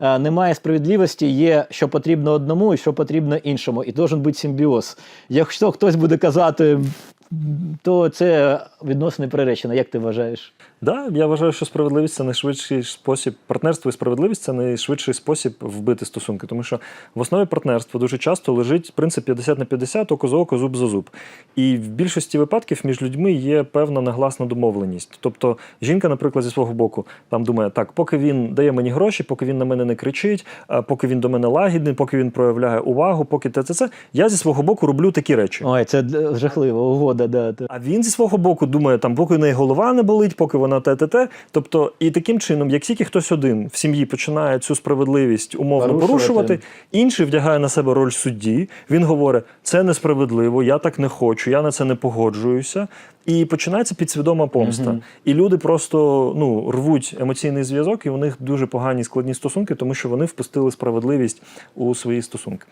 Е, Немає справедливості, є що потрібно одному і що потрібно іншому, і должен бути симбіоз. Якщо хтось буде казати, то це відносини приречено. Як ти вважаєш? Да, я вважаю, що справедливість це найшвидший спосіб. Партнерство і справедливість це найшвидший спосіб вбити стосунки. Тому що в основі партнерства дуже часто лежить принцип 50 на 50, око за око, зуб за зуб. І в більшості випадків між людьми є певна негласна домовленість. Тобто жінка, наприклад, зі свого боку там думає, так, поки він дає мені гроші, поки він на мене не кричить, поки він до мене лагідний, поки він проявляє увагу, поки те це це, я зі свого боку роблю такі речі. Ой, це жахливо, угода, да. та. А він зі свого боку думає, там, поки в неї голова не болить, поки вона те-те-те. Тобто, і таким чином, як тільки хтось один в сім'ї починає цю справедливість умовно Порушувати. порушувати, інший вдягає на себе роль судді. Він говорить, це несправедливо, я так не хочу, я на це не погоджуюся. І починається підсвідома помста. Мгм. І люди просто ну, рвуть емоційний зв'язок, і у них дуже погані складні стосунки, тому що вони впустили справедливість у свої стосунки.